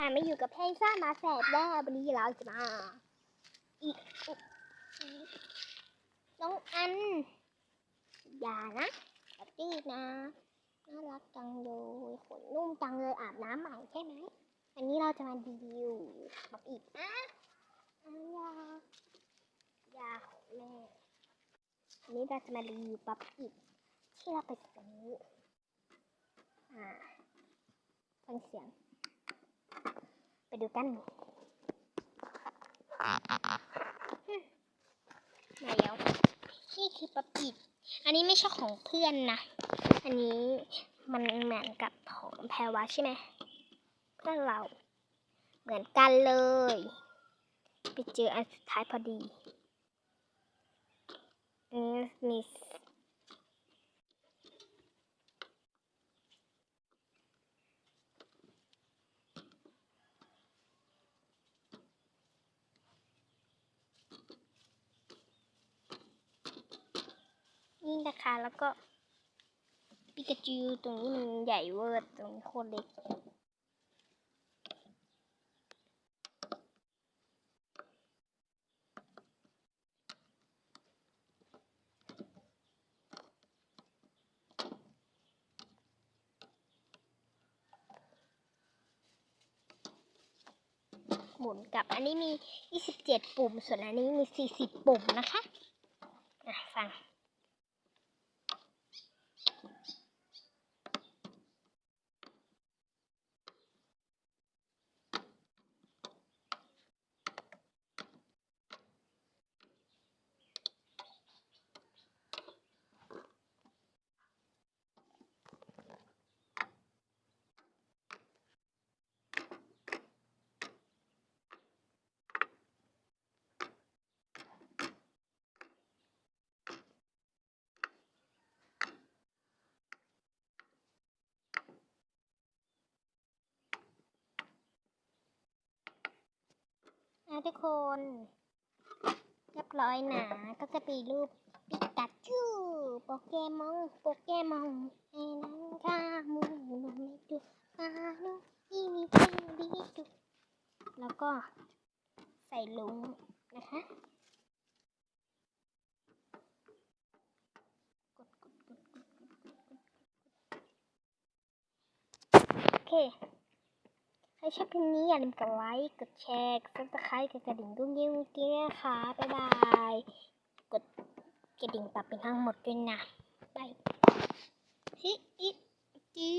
อ่ามาอยู่กับเพนซ่ามาแสบแล้ววันนี้เราจะมาอีกน้องอัน อย่านะแบบนี้นะน่ารักจังเลยขนนุ่มจังเลยอาบน้ำใหม่ใช่ไหมอันนี้เราจะมารีวิวแบบอีกนะอันยายาของแม่อันนี้เราจะมารีวิวป๊อปอิดที่เราไปซื้ออ่าฟังเสียง ดูกันมาแล้วนี่คือป๊อปอิด อันนี้ไม่ใช่ของเพื่อนนะ อันนี้มันเหมือนกับของแพรวาใช่ไหมเพื่อนเรา เหมือนกันเลย ไปเจออันสุดท้ายพอดี อันนี้มี นะคะ แล้วก็ปิกาจูตรงนี้มันใหญ่เวอร์ตรงนี้โคตรเล็กหมุนกลับ อันนี้มี 27 ปุ่ม ส่วนอันนี้มี 40 ปุ่มนะคะฟัง อะทุกคน เรียบร้อยหนาก็จะป็นรูปปิกาจูโปเกมอนโปเกมอนไอ้นังคามูโนเมตุคาโนอิมิเตบิตุแล้วก็ใส่ลุงนะคะกดกดกดกดกดกดโอเค ถ้าชอบคลิปนี้อย่าลืมกดไลค์ กดแชร์ กดซับสไครต์กดกระดิ่งดุ้งยิ้งกิ้งนะคะ บ๊ายบาย กดกระดิ่งปรับเป็นทั้งหมดด้วยนะบายฮิอิจี